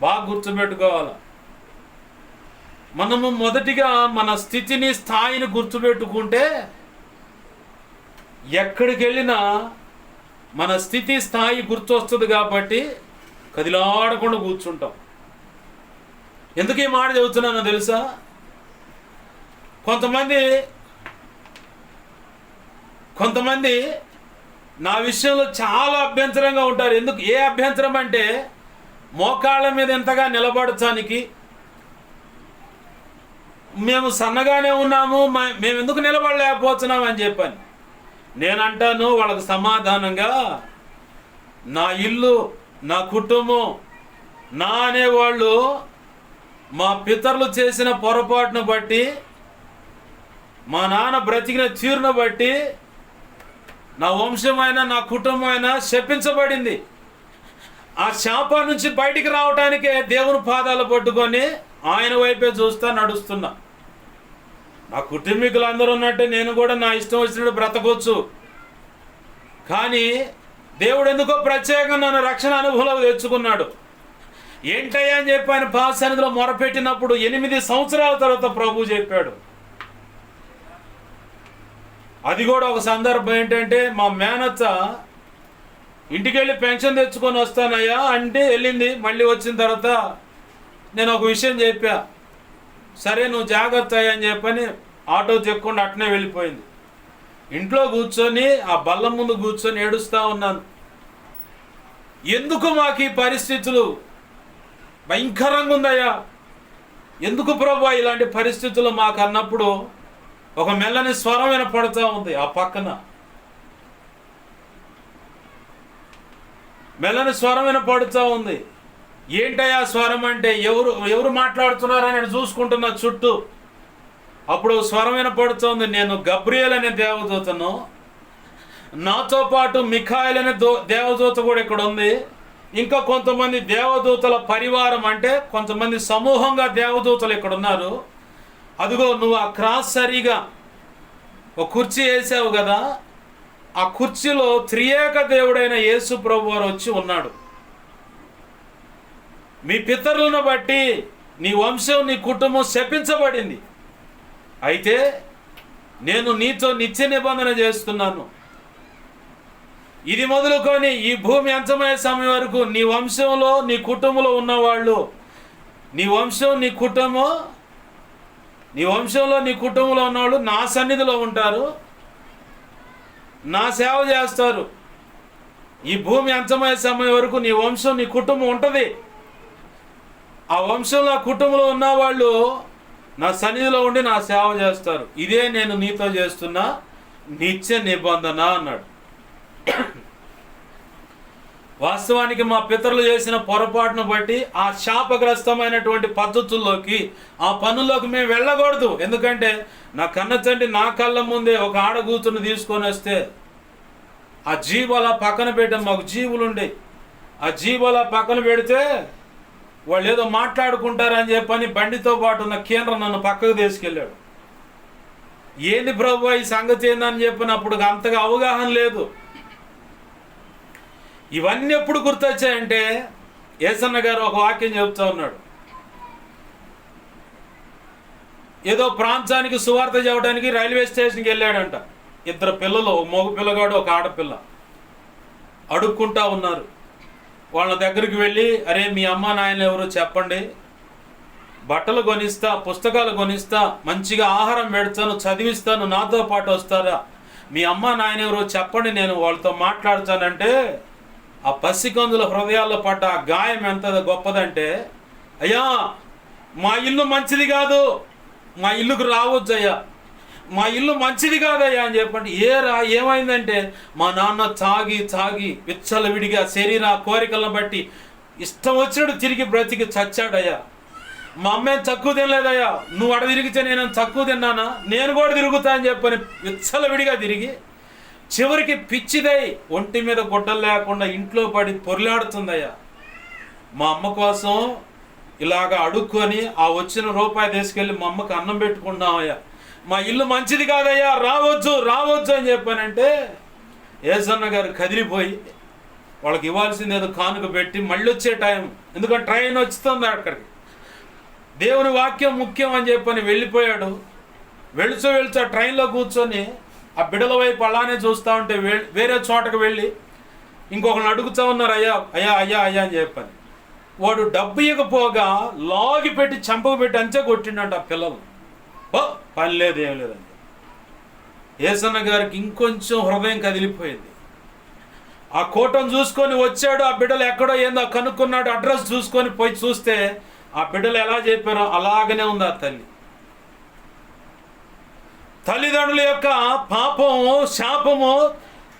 బాగా గుర్తుపెట్టుకోవాలి. మనము మొదటిగా మన స్థితిని స్థాయిని గుర్తుపెట్టుకుంటే ఎక్కడికి వెళ్ళినా మన స్థితి స్థాయి గుర్తొస్తుంది కాబట్టి కదిలాడకుండా కూర్చుంటాం. ఎందుకు ఈ మాట చెబుతున్నానో తెలుసా? కొంతమంది కొంతమంది నా విషయంలో చాలా అభ్యంతరంగా ఉంటారు. ఎందుకు? ఏ అభ్యంతరం అంటే మోకాళ్ళ మీద ఎంతగా నిలబడటానికి మేము సన్నగానే ఉన్నాము మేము ఎందుకు నిలబడలేకపోతున్నాం అని చెప్పాను. నేనంటాను వాళ్ళకు సమాధానంగా నా ఇల్లు నా కుటుంబం నా అనేవాళ్ళు మా పితరులు చేసిన పొరపాటును బట్టి మా నాన్న బ్రతికిన తీరును బట్టి నా వంశమైన నా కుటుంబం అయినా శపించబడింది. ఆ శాప నుంచి బయటికి రావటానికే దేవుని పాదాలు పట్టుకొని ఆయన వైపే చూస్తా నడుస్తున్నా. నా కుటుంబీకులు అందరూ ఉన్నట్టే నేను కూడా నా ఇష్టం వచ్చినట్టు బ్రతకొచ్చు. కానీ దేవుడు ఎందుకో ప్రత్యేకంగా నన్ను రక్షణ అనుభవంలో తెచ్చుకున్నాడు. ఏంటయ్యా అని చెప్పి ఆయన పాత మొరపెట్టినప్పుడు ఎనిమిది సంవత్సరాల తర్వాత ప్రభు చెప్పాడు. అది కూడా ఒక సందర్భం ఏంటంటే మా మేనత్త ఇంటికి వెళ్ళి పెన్షన్ తెచ్చుకొని వస్తానయ్యా అంటే వెళ్ళింది. మళ్ళీ వచ్చిన తర్వాత నేను ఒక విషయం చెప్పా. సరే నువ్వు జాగ్రత్త అయ్యా అని చెప్పని ఆటో తెక్కుండా అట్నే వెళ్ళిపోయింది. ఇంట్లో కూర్చొని ఆ బల్ల ముందు కూర్చొని ఏడుస్తూ ఉన్నాను. ఎందుకు మాకు ఈ పరిస్థితులు? భయంకరంగా ఉందయ్యా. ఎందుకు ప్రభా ఇలాంటి పరిస్థితులు మాకు అన్నప్పుడు ఒక మెల్లని స్వరం వినపడుతూ ఉంది ఆ పక్కన. మెల్లని స్వరం వినపడుతూ ఉంది. ఏంటయ్యా స్వరం అంటే ఎవరు ఎవరు మాట్లాడుతున్నారని నేను చూసుకుంటున్నా చుట్టూ. అప్పుడు స్వరం వినపడుతోంది నేను గబ్రియల్ అనే దేవదూతను నాతో పాటు మిఖాయిల్ అనే దో దేవదూత కూడా ఇక్కడ ఉంది. ఇంకా కొంతమంది దేవదూతల పరివారం అంటే కొంతమంది సమూహంగా దేవదూతలు ఇక్కడ ఉన్నారు. అదిగో నువ్వు ఆ క్రాస్ సరిగా ఒక కుర్చీ వేసావు కదా ఆ కుర్చీలో త్రియేక దేవుడైన యేసు ప్రభు వారు వచ్చి ఉన్నాడు. మీ పితరులను బట్టి నీ వంశం నీ కుటుంబం శపించబడింది. అయితే నేను నీతో నిత్య నిబంధన చేస్తున్నాను. ఇది మొదలుకొని ఈ భూమి అంతమయ్యే సమయం వరకు నీ వంశంలో నీ కుటుంబంలో ఉన్నవాళ్ళు నీ వంశం నీ కుటుంబం నీ వంశంలో నీ కుటుంబంలో ఉన్నవాళ్ళు నా సన్నిధిలో ఉంటారు. నా సేవ చేస్తారు. ఈ భూమి అంతమయ్యే సమయం వరకు నీ వంశం నీ కుటుంబం ఉంటుంది. ఆ వంశంలో కుటుంబంలో ఉన్న వాళ్ళు నా సన్నిధిలో ఉండి నా సేవ చేస్తారు. ఇదే నేను నీతో చేస్తున్న నిత్య నిబంధన అన్నాడు. వాస్తవానికి మా పితరులు చేసిన పొరపాటును బట్టి ఆ శాపగ్రస్తమైనటువంటి పద్ధతుల్లోకి ఆ పనుల్లోకి మేము వెళ్ళకూడదు. ఎందుకంటే నా కన్న తండ్రి నా కళ్ళ ముందే ఒక ఆడగూతుని తీసుకొని వస్తే ఆ జీవాల పక్కన పెట్టాం మాకు జీవులు ఉండే ఆ జీవాల పక్కన పెడితే వాళ్ళు ఏదో మాట్లాడుకుంటారని చెప్పని బండితో పాటు ఉన్న కేంద్రం నన్ను పక్కకు తీసుకెళ్ళాడు. ఏంది ప్రభు ఈ సంగతి ఏందని చెప్పినప్పుడు అంతగా అవగాహన లేదు. ఇవన్నీ ఎప్పుడు గుర్తొచ్చాయంటే ఏసన్న గారు ఒక వాక్యం చెబుతూ ఉన్నాడు. ఏదో ప్రాంతానికి సువార్త చెప్పడానికి రైల్వే స్టేషన్కి వెళ్ళాడంట. ఇద్దరు పిల్లలు ఒక మగ పిల్లగాడు ఒక ఆడపిల్ల. అడుక్కుంటా ఉన్నారు. వాళ్ళ దగ్గరికి వెళ్ళి అరే మీ అమ్మ నాయన ఎవరో చెప్పండి. బట్టలు కొనిస్తా పుస్తకాలు కొనిస్తా మంచిగా ఆహారం పెడతాను చదివిస్తాను నాతో పాటు వస్తారా? మీ అమ్మ నాయన ఎవరో చెప్పండి నేను వాళ్ళతో మాట్లాడతానంటే ఆ పసికందుల హృదయాల్లో పడ్డ ఆ గాయం ఎంత గొప్పదంటే అయ్యా మా ఇల్లు మంచిది కాదు. మా ఇల్లుకు రావచ్చు అయ్యా మా ఇల్లు మంచిది కాదయ్యా అని చెప్పండి. ఏ రా ఏమైందంటే మా నాన్న తాగి తాగి విచ్చలవిడిగా శరీర కోరికలను బట్టి ఇష్టం వచ్చినట్టు తిరిగి బ్రతికి చచ్చాడయ్యా. మా అమ్మేం తక్కువ తినలేదయ్యా. నువ్వు అడ తిరిగితే నేను తక్కువ తిన్నానా? నేను కూడా తిరుగుతా అని చెప్పని విచ్చలవిడిగా తిరిగి చివరికి పిచ్చిదై ఒంటి మీద గుడ్డలు లేకుండా ఇంట్లో పడి పొర్లాడుతుందయ్యా. మా అమ్మ కోసం ఇలాగ అడుక్కొని ఆ వచ్చిన రూపాయి తీసుకెళ్ళి మా అమ్మకి అన్నం పెట్టుకున్నామయ్యా మా ఇల్లు మంచిది కాదయ్యా రావచ్చు రావచ్చు అని చెప్పానంటే ఏసన్న గారు కదిలిపోయి వాళ్ళకి ఇవ్వాల్సింది ఏదో కానుక పెట్టి మళ్ళీ వచ్చే టైం. ఎందుకంటే ట్రైన్ వస్తుంది అక్కడికి. దేవుని వాక్యం ముఖ్యం అని చెప్పని వెళ్ళిపోయాడు. వెళుచు వెళుచు ఆ ట్రైన్లో కూర్చొని ఆ బిడల వైపు అలానే చూస్తూ ఉంటే వే- వేరే చోటకు వెళ్ళి ఇంకొకరిని అడుగుతూ ఉన్నారు అయ్యా అయ్యా అయ్యా అయ్యా అని చెప్పని. వాడు డబ్బు ఇవ్వకపోగా లాగి పెట్టి చంపకు పెట్టి అంతే కొట్టిండంట ఆ పిల్లలు. ఓ పని లేదు ఏం లేదండి ఏసన్న గారికి ఇంకొంచెం హృదయం కదిలిపోయింది. ఆ కోటను చూసుకొని వచ్చాడు ఆ బిడ్డలు ఎక్కడో ఏందో కనుక్కున్నాడు అడ్రస్ చూసుకొని పోయి చూస్తే ఆ బిడ్డలు ఎలా చెప్పారో అలాగనే ఉంది ఆ తల్లి. తల్లిదండ్రుల యొక్క పాపము శాపము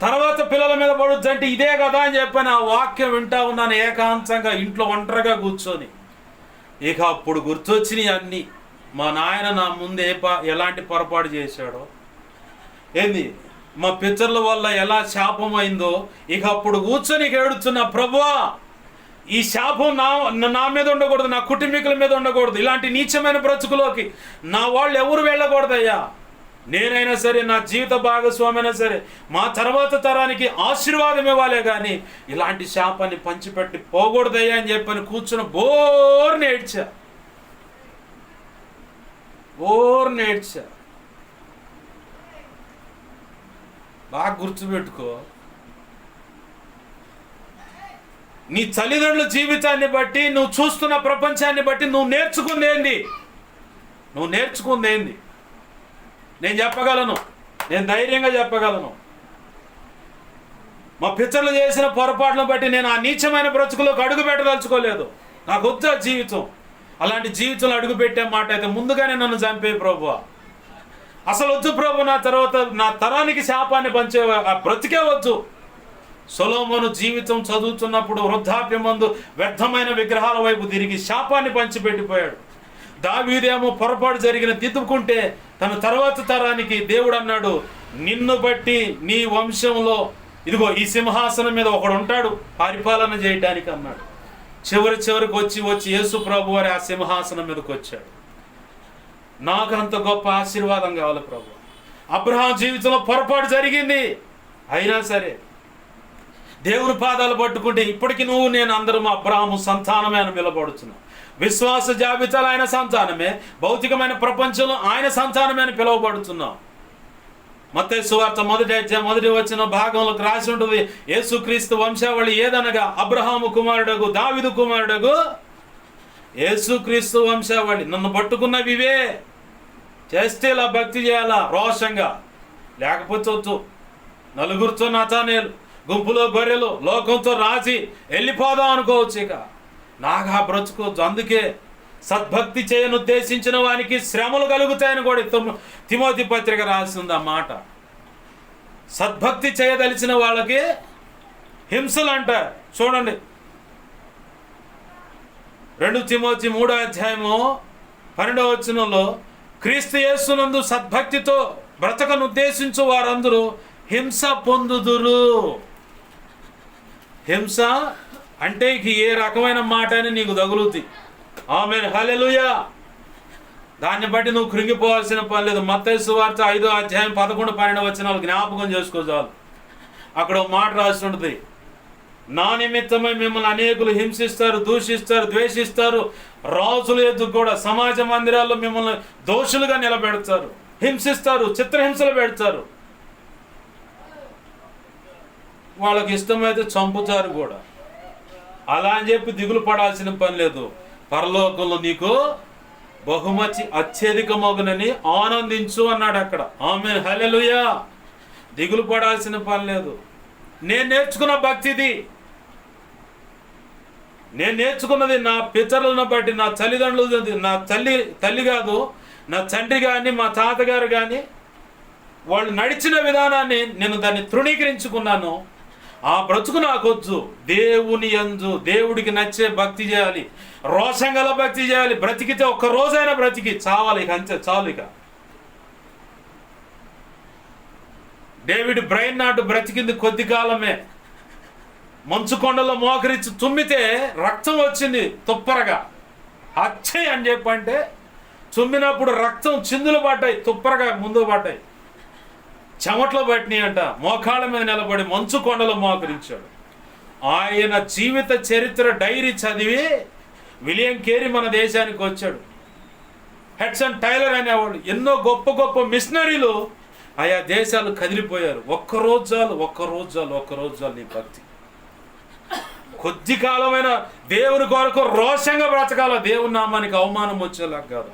తర్వాత పిల్లల మీద పడుద్ది అంటే ఇదే కదా అని చెప్పని ఆ వాక్యం వింటా ఉన్నాను ఏకాంతంగా ఇంట్లో ఒంటరిగా కూర్చొని. ఇక అప్పుడు గుర్తొచ్చినాయి అన్నీ. మా నాయన నా ముందు ఏ పా ఎలాంటి పొరపాటు చేశాడో. ఏంది? మా పిక్చర్ల వల్ల ఎలా శాపం అయిందో ఇక అప్పుడు కూర్చొని ఇక ప్రభువా ఈ శాపం నా నా మీద ఉండకూడదు నా కుటుంబీకుల మీద ఉండకూడదు. ఇలాంటి నీచమైన బ్రతుకులోకి నా వాళ్ళు ఎవరు వెళ్ళకూడదయ్యా? నేనైనా సరే నా జీవిత భాగస్వామి అయినా సరే మా తర్వాత తరానికి ఆశీర్వాదం ఇవ్వాలే కానీ ఇలాంటి శాపాన్ని పంచిపెట్టి పోకూడదయ్యా అని చెప్పని కూర్చుని బోర్ నేడ్చా బోర్ నేడ్చా బాగా గుర్తుపెట్టుకో. నీ తల్లిదండ్రుల జీవితాన్ని బట్టి నువ్వు చూస్తున్న ప్రపంచాన్ని బట్టి నువ్వు నేర్చుకుందేంది నువ్వు నేర్చుకుందేంది నేను చెప్పగలను. నేను ధైర్యంగా చెప్పగలను. మా పిచ్చర్లు చేసిన పొరపాట్లను బట్టి నేను ఆ నీచమైన బ్రతుకులోకి అడుగు పెట్టదలుచుకోలేదు. నాకు వద్దు ఆ జీవితం. అలాంటి జీవితంలో అడుగు పెట్టే మాట అయితే ముందుగానే నన్ను చంపే ప్రభు అసలు వద్దు ప్రభు నా తర్వాత నా తరానికి శాపాన్ని పంచే ఆ బ్రతికే వద్దు. సొలోమోను జీవితం చదువుతున్నప్పుడు వృద్ధాప్యం మందు వ్యర్థమైన విగ్రహాల వైపు తిరిగి శాపాన్ని పంచిపెట్టిపోయాడు. దావీదేమో పొరపాటు జరిగిన దిద్దుకుంటే తన తర్వాత తరానికి దేవుడు అన్నాడు నిన్ను బట్టి నీ వంశంలో ఇదిగో ఈ సింహాసనం మీద ఒకడు ఉంటాడు పరిపాలన చేయడానికి అన్నాడు. చివరి చివరికి వచ్చి వచ్చి యేసు ప్రభు వారి ఆ సింహాసనం మీదకి వచ్చాడు. నాకు అంత గొప్ప ఆశీర్వాదం కావాలి ప్రభు. అబ్రహాం జీవితంలో పొరపాటు జరిగింది. అయినా సరే దేవుని పాదాలు పట్టుకుంటే ఇప్పటికి నువ్వు నేను అందరం అబ్రాహము సంతానమే అని నిలబడుతున్నావు విశ్వాస జాబితాలు ఆయన సంతానమే భౌతికమైన ప్రపంచంలో ఆయన సంతానమే అని పిలువబడుతున్నాం. మత్తే సువార్త మొదటి అధ్యాయం మొదటి వచ్చిన భాగంలోకి రాసి ఉంటుంది. యేసుక్రీస్తు వంశావళి ఏదనగా? అబ్రహాము కుమారుడగు దావిదు కుమారుడగు? యేసుక్రీస్తు వంశావళి. నన్ను పట్టుకున్నవి ఇవే చేస్తే ఇలా భక్తి చేయాలా? రోషంగా. లేకపోతే వద్దు. నలుగురితో నతానేలు గుంపులో గొర్రెలు లోకంతో రాసి వెళ్ళిపోదాం అనుకోవచ్చు ఇక. నాగా బ్రతుకు బ్రతుకోవచ్చు అందుకే సద్భక్తి చేయను ఉద్దేశించిన వానికి శ్రమలు కలుగుతాయని కూడా తిమోతి పత్రిక రాసింది ఆ మాట. సద్భక్తి చేయదలిచిన వాళ్ళకి హింసలు అంటారు. చూడండి. రెండు తిమోతి మూడో అధ్యాయము పన్నెండవ వచనంలో క్రీస్తు యేసునందు సద్భక్తితో బ్రతకను ఉద్దేశించు వారందరూ హింస పొందుదురు. హింస అంటే ఇక ఏ రకమైన మాట అని నీకు తగులుతుంది ఆమె హలెలుయా దాన్ని బట్టి నువ్వు కృంగిపోవాల్సిన పని లేదు. మత్తయి వార్త ఐదో అధ్యాయం పదకొండు పన్నెండు వచ్చిన వాళ్ళు జ్ఞాపకం చేసుకో చాలు. అక్కడ ఒక మాట రాసి ఉంటుంది. నా నిమిత్తమై మిమ్మల్ని అనేకులు హింసిస్తారు దూషిస్తారు ద్వేషిస్తారు. రాజుల ఎదుగు కూడా సమాజ మందిరాల్లో మిమ్మల్ని దోషులుగా నిలబెడతారు. హింసిస్తారు చిత్రహింసలు పెడతారు. వాళ్ళకి ఇష్టమైతే చంపుతారు కూడా. అలా అని చెప్పి దిగులు పడాల్సిన పని లేదు. పరలోకంలో నీకు బహుమతి అత్యధికమగునని ఆనందించు అన్నాడు అక్కడ. ఆమె హలెలుయా దిగులు పడాల్సిన పని లేదు. నేను నేర్చుకున్న భక్తిది నేను నేర్చుకున్నది నా పితరులను బట్టి నా తల్లిదండ్రులు నా తల్లి తల్లి కాదు నా తండ్రి కానీ మా తాతగారు కానీ వాళ్ళు నడిచిన విధానాన్ని నేను దాన్ని తృణీకరించుకున్నాను. ఆ బ్రతుకు నాకొచ్చు దేవుని యందు దేవుడికి నచ్చే భక్తి చేయాలి. రోషం గల భక్తి చేయాలి. బ్రతికితే ఒక్క రోజైనా బ్రతికి. చావాలి ఇక అంతే చాలు ఇక. డేవిడ్ బ్రెయిన్ నాటు బ్రతికింది కొద్ది కాలమే. మంచు కొండలో మోకరించి తుమ్మితే రక్తం వచ్చింది తుప్పరగా. అచ్చయ్ అని చెప్పంటే తుమ్మినప్పుడు రక్తం చిందులు పడ్డాయి తుప్పరగా ముందు పడ్డాయి. చెమట్లో పట్టినాయి అంట మోకాళ్ళ మీద నిలబడి మంచు కొండలో మోకరించాడు. ఆయన జీవిత చరిత్ర డైరీ చదివి విలియం కేరీ మన దేశానికి వచ్చాడు. హెడ్సన్ టైలర్ అనేవాడు ఎన్నో గొప్ప గొప్ప మిషనరీలు ఆయా దేశాలు కదిలిపోయారు. ఒక్క రోజాలు చాలు ఒక్క రోజాలు చాలు ఒక్క రోజు చాలు నీ భక్తి. కొద్ది కాలమైన దేవుని కొరకు రోషంగా బ్రతకాల? దేవుని నామానికి అవమానం వచ్చేలాగా కాదు.